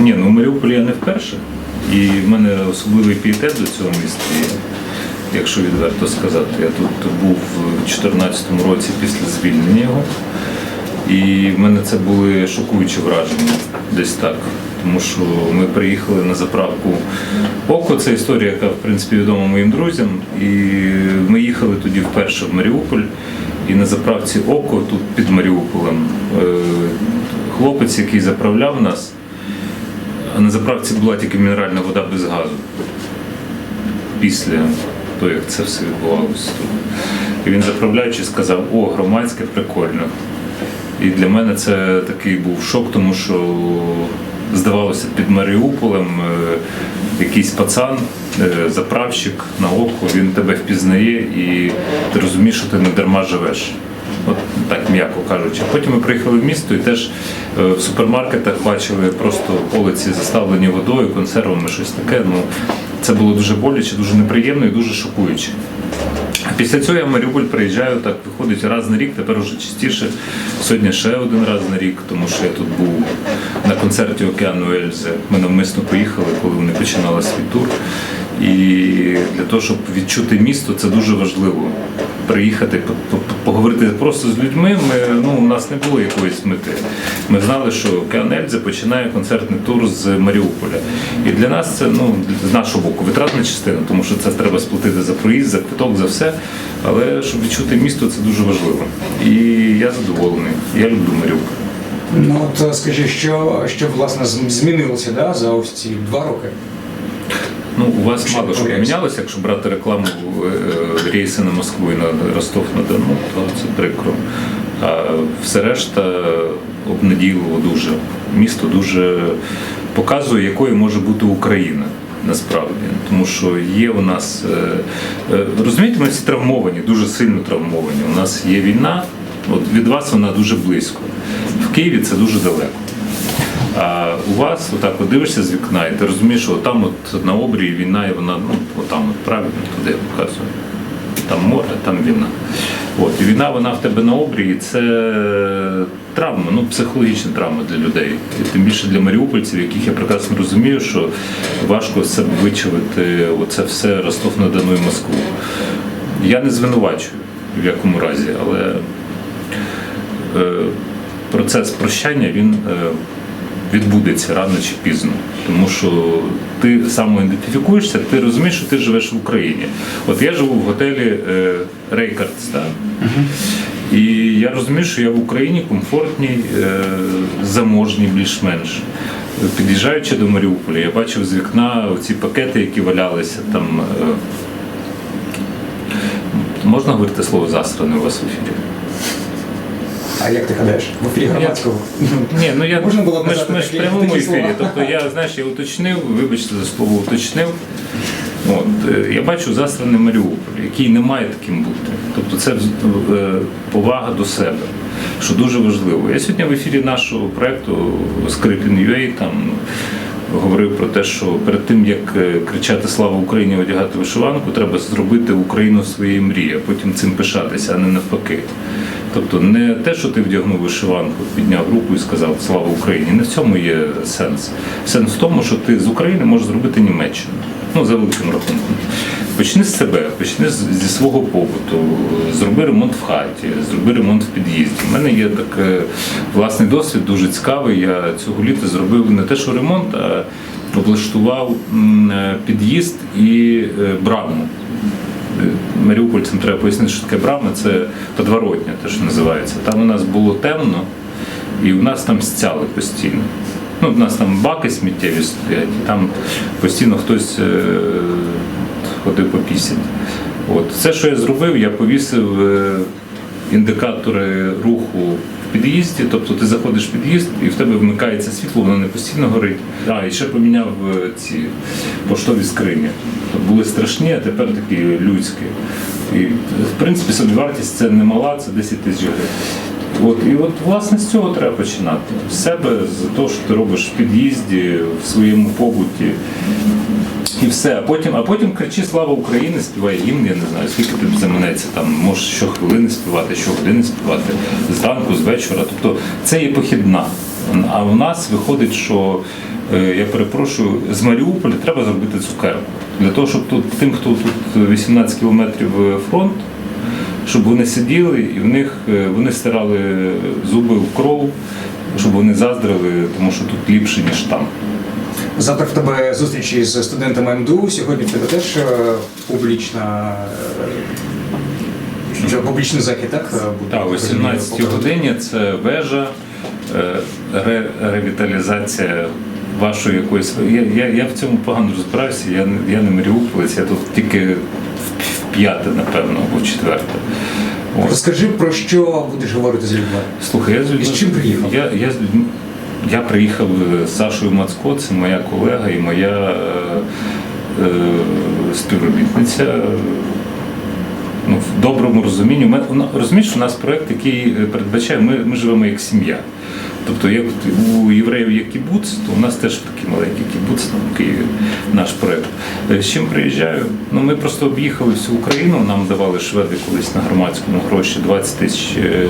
Ні, ну в Маріуполі я не вперше. І в мене особливий пієтет до цього міста є, якщо відверто сказати. Я тут був у 2014 році після звільнення його. І в мене це були шокуючі враження десь так. Тому що ми приїхали на заправку Око, це історія, яка в принципі відома моїм друзям. І ми їхали тоді вперше в Маріуполь. І на заправці Око, тут під Маріуполем, е, хлопець, який заправляв нас, а на заправці була тільки мінеральна вода без газу. Після того, як це все відбувалося. І він заправляючи сказав, о, громадське прикольно. І для мене це такий був шок, тому що здавалося, під Маріуполем е, якийсь пацан, е, заправщик на око, він тебе впізнає і ти розумієш, що ти не дарма живеш. От так м'яко кажучи. Потім ми приїхали в місто і теж е, в супермаркетах бачили просто полиці заставлені водою, консервами, щось таке. Ну, це було дуже боляче, дуже неприємно і дуже шокуюче. Після цього я в Маріуполь приїжджаю, так виходить раз на рік, тепер уже частіше. Сьогодні ще один раз на рік, тому що я тут був на концерті Океану Ельзи. Ми навмисно поїхали, коли вони починали свій тур. І для того, щоб відчути місто, це дуже важливо. Приїхати, по- по- поговорити просто з людьми. Ми, ну, у нас не було якоїсь мети. Ми знали, що Океан Ельзи починає концертний тур з Маріуполя. І для нас це ну, з нашого боку витратна частина, тому що це треба сплатити за проїзд, за квиток, за все. Але щоб відчути місто, це дуже важливо. І я задоволений. Я люблю Маріуполь. Ну от е, скажи, що, що власне змінилося да, за ось ці два роки? Ну, у вас мало що помінялося, якщо брати рекламу е, е, рейси на Москву і на Ростов на Дону, то це прикро. А все решта обнадійливо дуже. Місто дуже показує, якою може бути Україна. Насправді, тому що є у нас е, розумієте, ми всі травмовані, дуже сильно травмовані. У нас є війна, от від вас вона дуже близько. В Києві це дуже далеко. А у вас отак от дивишся з вікна, і ти розумієш, що там от на обрії війна, і вона ну отам, от правильно туди я показую. Там море, там війна. От, і війна вона в тебе на обрії, це травма, ну психологічна травма для людей. І тим більше для маріупольців, яких я прекрасно розумію, що важко себе вичавити оце все Ростов на Дону і Москву. Я не звинувачую в якому разі, але е, процес прощання він е, відбудеться рано чи пізно. Тому що ти самоідентифікуєшся, ти розумієш, що ти живеш в Україні. От я живу в готелі е, Рейкардс, так? і я розумію, що я в Україні комфортній, е, заможній більш-менш. Під'їжджаючи до Маріуполя, я бачив з вікна ці пакети, які валялися там. е, Можна говорити слово засране у вас в ефірі? А як ти гадаєш? В ефірі громадського? Ні, ну я Можна було б ми ж, ми ж в прямому ефірі. Тобто я знаєш, я уточнив, вибачте за слово уточнив. От, е, я бачу засраний Маріуполь, який не має таким бути. Тобто це е, повага до себе, що дуже важливо. Я сьогодні в ефірі нашого проєкту Скрипін.ua там говорив про те, що перед тим як е, кричати Слава Україні, одягати вишиванку, треба зробити Україну своєю мрією, а потім цим пишатися, а не навпаки. Тобто не те, що ти вдягнув вишиванку, підняв руку і сказав Слава Україні. Не в цьому є сенс. Сенс в тому, що ти з України можеш зробити Німеччину. Ну, за великим рахунком. Почни з себе, почни зі свого побуту, зроби ремонт в хаті, зроби ремонт в під'їзді. У мене є так е, власний досвід, дуже цікавий. Я цього літа зробив не те, що ремонт, а облаштував е, під'їзд і е, браму. Маріупольцям треба пояснити, що таке брама, це подворотня, те, що називається. Там у нас було темно, і у нас там стяли постійно. Ну, у нас там баки сміттєві стоять, і там постійно хтось ходив по пісні. От. Це, що я зробив, я повісив е, індикатори руху в під'їзді, тобто ти заходиш в під'їзд і в тебе вмикається світло, воно не постійно горить. А, і ще поміняв е, ці поштові скрині. Тобто були страшні, а тепер такі людські. І, в принципі, собівартість це не мала, це 10 тисяч гривень. От, і от власне з цього треба починати. З себе, з того, що ти робиш в під'їзді, в своєму побуті. І все. А потім, а потім кричи Слава Україні, співай гімн, я не знаю, скільки тобі заманеться, там можеш щохвилини співати, щогодини співати, зранку, з вечора. Тобто це є похідна. А у нас виходить, що е, я перепрошую, з Маріуполя треба зробити цукерку. Для того, щоб тут тим, хто тут 18 кілометрів е, фронт, щоб вони сиділи і в них е, вони стирали зуби в кров, щоб вони заздрили, тому що тут ліпше, ніж там. Завтра в тебе зустрічі з студентами МДУ. Сьогодні в тебе теж е, публічна е, публічний захід, так? е. Так, о 18 годині це вежа, ре, ревіталізація вашої якоїсь. Я, я, я в цьому погано розбираюся, я, не- я не маріуполець, я тут тільки в, п'яте, напевно, або в четверте. Розкажи про що будеш говорити з людьми. Слухай, я з людьми. І з чим приїхав? Я, я, з людьми- я приїхав з Сашою Мацко, це моя колега і моя е, е, співробітниця. Ну, в доброму розумінні. Розумієш, у нас проєкт, який е, передбачає, ми, ми живемо як сім'я. Тобто, як у євреїв є кібуц, то у нас теж такий маленький кібуц там в Києві, наш проєкт. Е, З чим приїжджаю? Ну, ми просто об'їхали всю Україну, нам давали шведи колись на громадському гроші 20 тисяч е,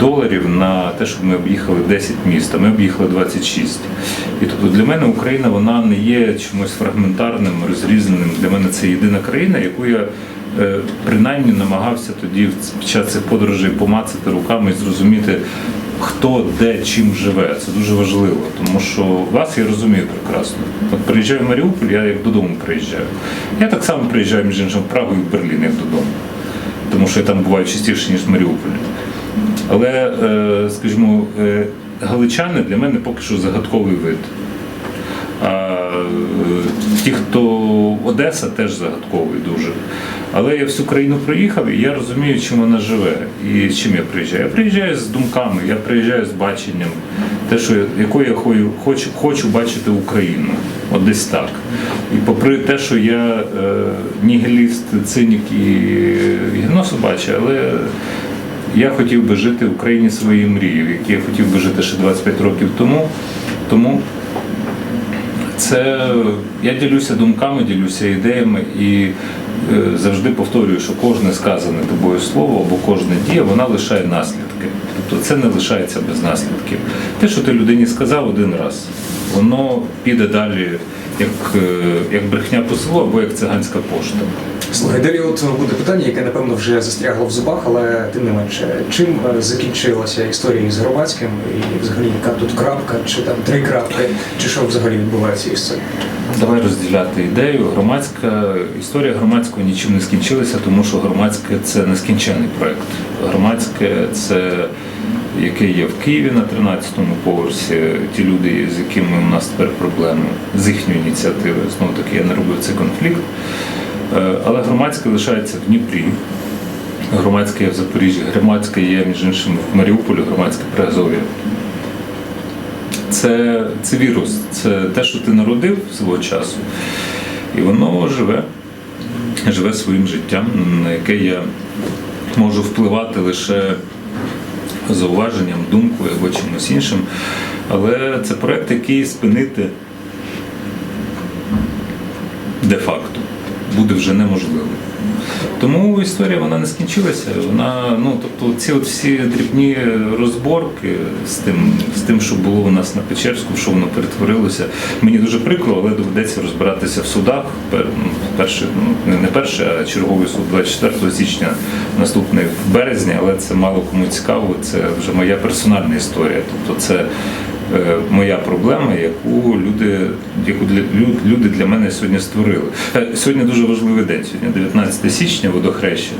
доларів на те, щоб ми об'їхали 10 міст, а ми об'їхали 26. І тобто для мене Україна вона не є чимось фрагментарним, розрізненим. Для мене це єдина країна, яку я принаймні намагався тоді під час цих подорожей помацати руками і зрозуміти, хто де чим живе. Це дуже важливо, тому що вас я розумію прекрасно. От приїжджаю в Маріуполь, я як додому приїжджаю. Я так само приїжджаю між іншим в Прагу і в Берлін, як додому. Тому що я там буваю частіше, ніж в Маріуполі. Але, е, скажімо, е, галичани для мене поки що загадковий вид. Е, ті, хто Одеса, теж загадковий дуже. Але я всю країну приїхав і я розумію, чим вона живе і чим я приїжджаю. Я приїжджаю з думками, я приїжджаю з баченням, те, що я- якою я хочу, хочу бачити Україну. От десь так. І попри те, що я е, нігіліст, цинік і гінособача, але я хотів би жити в Україні своєї мрії, в якій я хотів би жити ще 25 років тому. Тому це я ділюся думками, ділюся ідеями і е, завжди повторюю, що кожне сказане тобою слово або кожна дія вона лишає наслідки. Тобто це не лишається без наслідків. Те, що ти людині сказав один раз, воно піде далі як, е, як брехня по селу або як циганська пошта. Слухай, далі от буде питання, яке напевно вже застрягло в зубах, але тим не менше, чим е, закінчилася історія з Громадським і взагалі яка тут крапка, чи там три крапки, чи що взагалі відбувається із цим? Давай розділяти ідею. Громадська історія громадського нічим не скінчилася, тому що громадське це нескінчений проект. Громадське це яке є в Києві на 13-му поверсі. Ті люди, з якими у нас тепер проблеми, з їхньої ініціативи. Знову таки я не робив цей конфлікт. Е, Але громадське лишається в Дніпрі. Громадське є в Запоріжжі, громадське є між іншим в Маріуполі, громадське при. Це, це вірус, це те, що ти народив свого часу, і воно живе, живе своїм життям, на яке я можу впливати лише зауваженням, думкою або чимось іншим. Але це проект, який спинити де-факто буде вже неможливо. Тому історія вона не скінчилася. Вона, ну тобто, ці от всі дрібні розборки з тим, з тим, що було у нас на Печерську, що воно перетворилося. Мені дуже прикро, але доведеться розбиратися в судах. Ну, Перший, ну, не- перший, а черговий суд 24 січня, наступний в березні, але це мало кому цікаво. Це вже моя персональна історія. Тобто, це моя проблема, яку люди, яку для люди для мене сьогодні створили. Е, Сьогодні дуже важливий день. Сьогодні 19 січня, водохреща.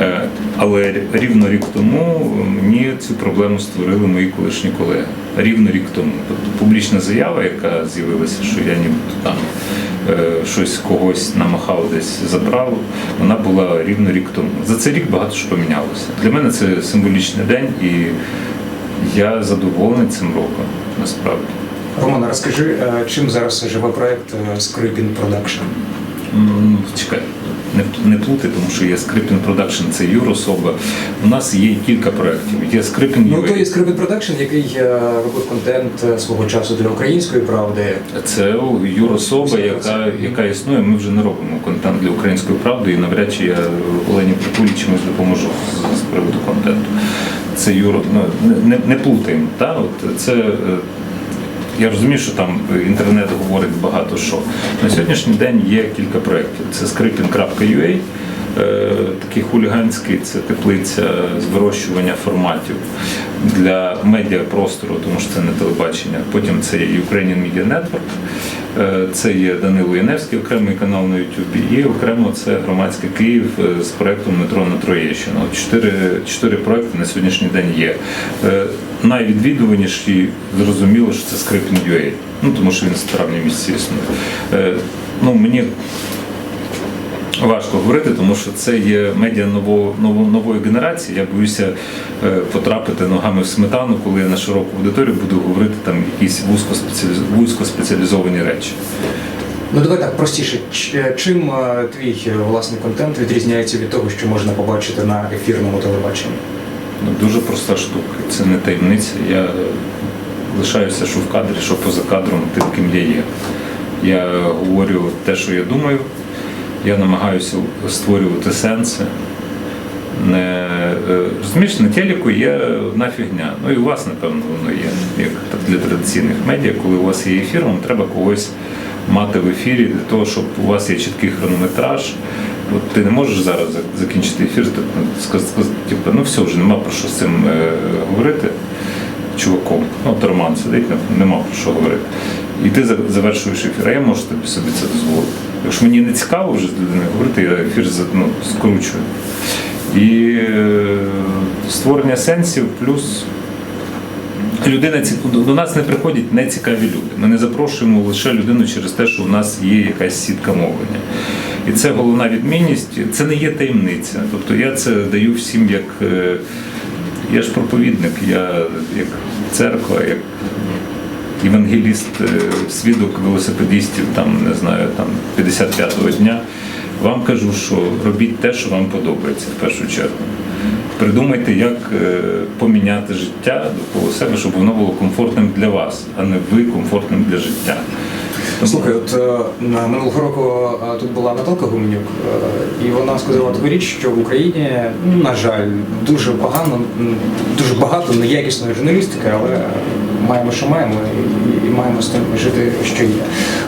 Е, Але рівно рік тому мені цю проблему створили мої колишні колеги. Рівно рік тому. Тобто публічна заява, яка з'явилася, що я нібито там е, щось когось намахав десь забрав, вона була рівно рік тому. За цей рік багато що помінялося. Для мене це символічний день, і я задоволений цим роком, насправді. Роман, розкажи, е, чим зараз живе проект е, Скрипін Продакшн? Чекай, не, не плути, тому що є Scripting Production, це юрособа. У нас є кілька проєктів. Є Scripting Ну, то є Скрипін Продакшн, який е, робив контент е, свого часу для української правди. Це юрособа, яка, яка існує. Ми вже не робимо контент для української правди, і навряд чи я Олені Прикулі чимось допоможу з, з приводу контенту. Це юро, ну, не, не плутаємо. Та? От це е, я розумію, що там інтернет говорить багато що. На сьогоднішній день є кілька проєктів. Це scripting.ua, е, такий хуліганський, це теплиця з вирощування форматів для медіапростору, тому що це не телебачення. Потім це є Ukrainian Media Network, е, це є Данило Яневський, окремий канал на YouTube, і окремо це громадське Київ е, з проектом Метро на Троєщину. Чотири, чотири проекти на сьогоднішній день є. Е, Найвідвідуваніші зрозуміло, що це Scripting.ua, ну тому що він з травня місяці існує. Е, Ну, мені Важко говорити, тому що це є медіа нового, ново- нової генерації. Я боюся е, потрапити ногами в сметану, коли я на широку аудиторію буду говорити там якісь вузькоспеціаліз- вузькоспеціалізовані речі. Ну давай так простіше. Чим е, твій е, власний контент відрізняється від того, що можна побачити на ефірному телебаченні? Ну, дуже проста штука. Це не таємниця. Я лишаюся, що в кадрі, що поза кадром, тим, ким я є. Я говорю те, що я думаю. Я намагаюся створювати сенси. Не, е, розумієш, на телеку є одна фігня. Ну і у вас, напевно, воно є, як для традиційних медіа, коли у вас є ефір, вам треба когось мати в ефірі для того, щоб у вас є чіткий хронометраж. От ти не можеш зараз закінчити ефір, ну, типу, ну все, вже нема про що з цим е, говорити чуваком. Ну, от Роман сидить, ну, нема про що говорити. І ти завершуєш ефір, а я можу тобі собі це дозволити. Якщо мені не цікаво вже з людиною говорити, я ефір ну, скручую. І е, створення сенсів плюс людина до нас не приходять нецікаві люди. Ми не запрошуємо лише людину через те, що у нас є якась сітка мовлення. І це головна відмінність. Це не є таємниця. Тобто я це даю всім як. е, Я ж проповідник, я як церква, як євангеліст, е, свідок велосипедистів, там не знаю, там 55-го дня. Вам кажу, що робіть те, що вам подобається в першу чергу. Придумайте, як е, поміняти життя довкола себе, щоб воно було комфортним для вас, а не ви комфортним для життя. Слухай, от е, минулого року е, тут була Наталка Гуменюк, е, і вона сказала таку річ, що в Україні, ну, на жаль, дуже погано, дуже багато неякісної журналістики, але маємо, що маємо, і, маємо з тим жити, що є.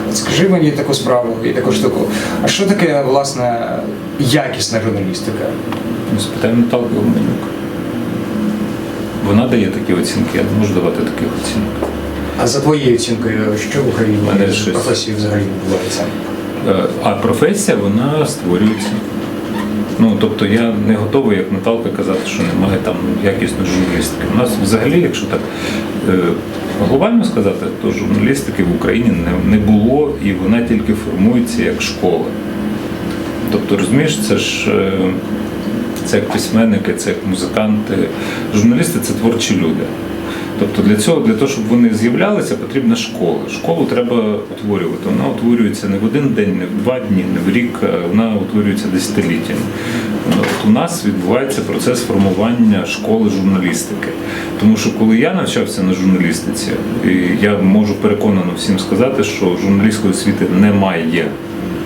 От скажи мені таку справу і таку штуку. А що таке власне якісна журналістика? Ну, Спитаємо Наталку Гуменюк. Вона дає такі оцінки, я не можу давати таких оцінок. А за твоєю оцінкою, що в Україні Мене з щось- професією взагалі відбувається? Е, А професія вона створюється. Ну, тобто я не готовий, як Наталка, казати, що немає там якісної журналістики. У нас взагалі, якщо так е, глобально сказати, то журналістики в Україні не, не було і вона тільки формується як школа. Тобто, розумієш, це ж е, це як письменники, це як музиканти. Журналісти це творчі люди. Тобто для цього, для того, щоб вони з'являлися, потрібна школа. Школу треба утворювати. Вона утворюється не в один день, не в два дні, не в рік, вона утворюється десятиліттями. От у нас відбувається процес формування школи журналістики. Тому що коли я навчався на журналістиці, і я можу переконано всім сказати, що журналістської освіти немає.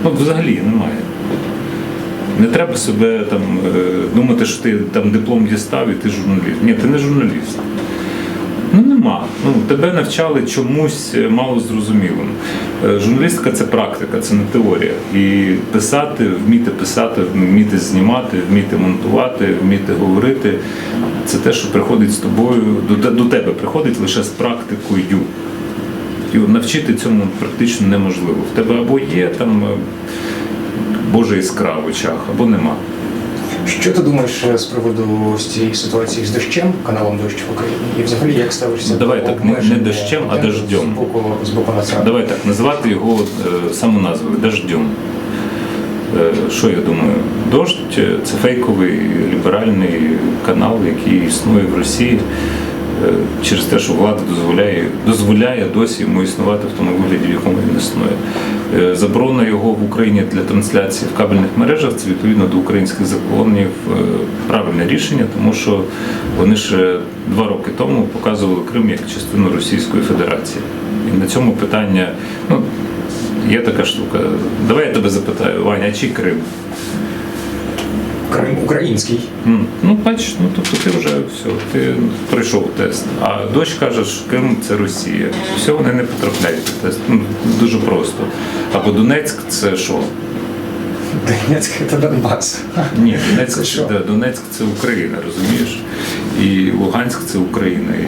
Ну, взагалі немає. Не треба себе там е, думати, що ти там диплом дістав і ти журналіст. Ні, ти не журналіст. Нема. Ну, тебе навчали чомусь е, мало зрозумілим. Е, Журналістика це практика, це не теорія. І писати, вміти писати, вміти знімати, вміти монтувати, вміти говорити це те, що приходить з тобою, до, до тебе приходить лише з практикою. І навчити цьому практично неможливо. В тебе або є там е, Божа іскра в очах, або нема. Що ти думаєш е, з приводу ось цієї ситуації з дощем, каналом дощ в Україні? І взагалі як ставишся давай до так, не- обмеження дощем, а контенту дождем. з боку з боку? Давай так, називати його е, самоназвою дождем. Е, Що я думаю? Дождь е, це фейковий ліберальний канал, який існує в Росії через те, що влада дозволяє, дозволяє досі йому існувати в тому вигляді, в якому він існує. Е, Заборона його в Україні для трансляції в кабельних мережах це відповідно до українських законів е, правильне рішення, тому що вони ще два роки тому показували Крим як частину Російської Федерації. І на цьому питання, ну, є така штука. Давай я тебе запитаю, Ваня, а чий Крим? Крим український. М, Ну, бачиш, ну тобто ти вже все, ти пройшов тест. А дощ каже, що Крим це Росія. Все, вони не потрапляють в тест. Ну, дуже просто. Або Донецьк це що? Донецьк це Донбас. Ні, Донецьк це, да, Донецьк це Україна, розумієш? І Луганськ це Україна. І,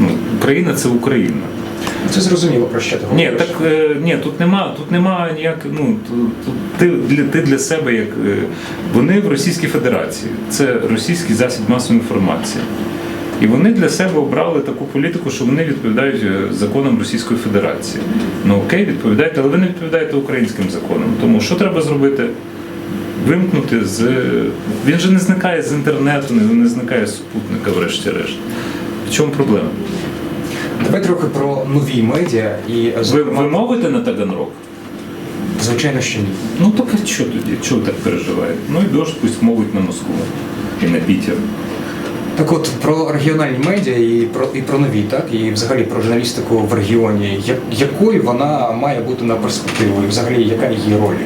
ну, Україна це Україна. Це зрозуміло про що ти Ні, так е, ні, тут нема, тут нема ніяк. Ну тут, тут ти для ти для себе як е, вони в Російській Федерації, це російський засіб масової інформації. І вони для себе обрали таку політику, що вони відповідають е, законам Російської Федерації. Ну окей, відповідаєте, але ви не відповідаєте українським законам. Тому що треба зробити? Вимкнути з. Він же не зникає з інтернету, не не зникає з супутника, врешті-решт. В чому проблема? Давай трохи про нові медіа і Ви, зокрема, ви мовите на Таганрог? звичайно, що ні. Ну так а що тоді? Чого ви так переживаєте? Ну і дощ пусть мовить на Москву і на Пітер. Так от про регіональні медіа і про і про нові, так і взагалі про журналістику в регіоні. Я- якою вона має бути на перспективу? І взагалі яка її роль?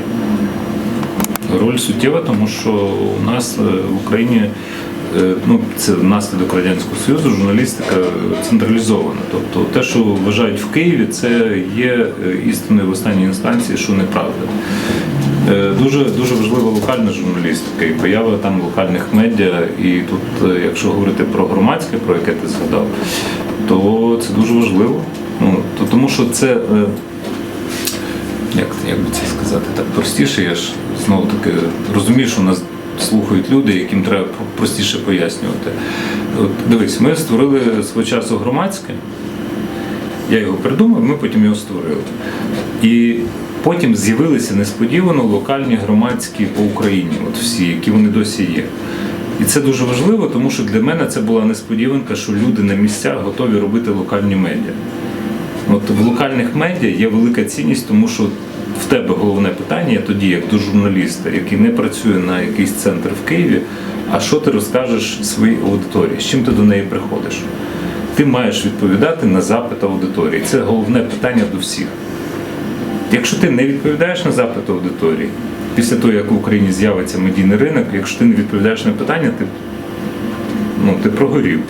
Роль суттєва, тому що у нас е, в Україні е, ну, це внаслідок Радянського Союзу, журналістика централізована. Тобто те, що вважають в Києві, це є е, істиною в останній інстанції, що неправда. Е, Дуже дуже важлива локальна журналістика і поява там локальних медіа. І тут, е, якщо говорити про громадське, про яке ти згадав, то це дуже важливо. Ну, то, тому що це. е, як, як би це сказати, так простіше, я ж знову таки розумію, що у нас слухають люди, яким треба простіше пояснювати. От дивись, ми створили свого часу громадське, я його придумав, ми потім його створили. І потім з'явилися несподівано локальні громадські по Україні, от всі, які вони досі є. І це дуже важливо, тому що для мене це була несподіванка, що люди на місцях готові робити локальні медіа. От в локальних медіа є велика цінність, тому що в тебе головне питання тоді, як до журналіста, який не працює на якийсь центр в Києві. А що ти розкажеш своїй аудиторії? З чим ти до неї приходиш? Ти маєш відповідати на запит аудиторії. Це головне питання до всіх. Якщо ти не відповідаєш на запит аудиторії, після того, як в Україні з'явиться медійний ринок, якщо ти не відповідаєш на питання, ти, ну, ти прогорів.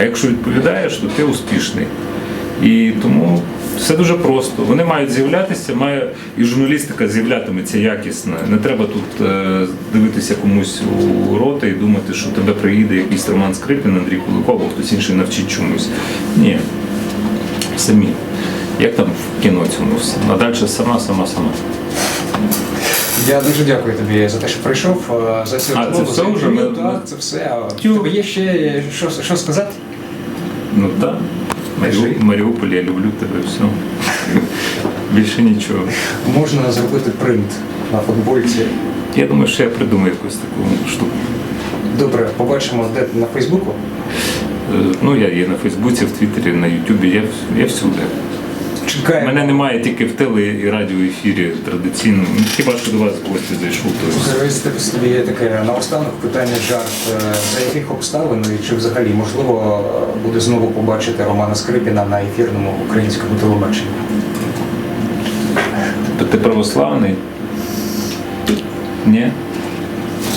А якщо відповідаєш, то ти успішний. І тому все дуже просто. Вони мають з'являтися, має і журналістика з'являтиметься якісна. Не треба тут е, дивитися комусь у рота і думати, що тебе приїде якийсь Роман Скрипін, Андрій Куликов, або хтось інший навчить чомусь. Ні. Самі. Як там в кіно цьому все? А далі сама, сама, сама. Я дуже дякую тобі за те, що прийшов, е, за цю А, це розмову, все за вже? інтерв'ю. Ми- Так, це все. А Тю. тебе є ще що, що сказати? Ну так. Маріу- Маріуполь, я люблю тебе, все. Більше нічого. Можна зробити принт на футбольці. Я думаю, що я придумаю якусь таку штуку. Добре, побачимо, де на Фейсбуку. Е, Ну, я є на Фейсбуці, в Твіттері, на Ютубі, я, я всюди. Чекаємо. Мене немає тільки в теле і радіоефірі традиційно. Ну, Хіба що до вас в гості зайшов, то Зараз тобі є таке наостанок питання жарт. Е, За яких обставин і чи взагалі можливо е, буде знову побачити Романа Скрипіна на ефірному українському телебаченні? То ти православний? Ні?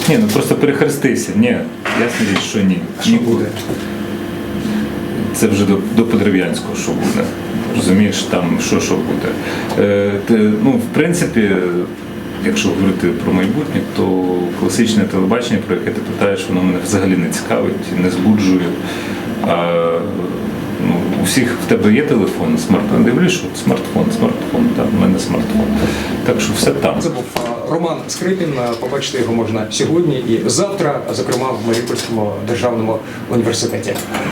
Ні, ну просто перехрестися. Ні, річ, що ні. Що Нікуди. буде? Це вже до, до Подерев'янського, що буде. Розумієш, там що що буде. Е, те, ну, в принципі, якщо говорити про майбутнє, то класичне телебачення, про яке ти питаєш, воно мене взагалі не цікавить, не збуджує. А, ну, у всіх в тебе є телефон, смартфон. Дивлюсь, що смартфон, смартфон, так, в мене смартфон. Так що все там. Це був Роман Скрипін. Побачити його можна сьогодні і завтра, зокрема в Маріупольському державному університеті.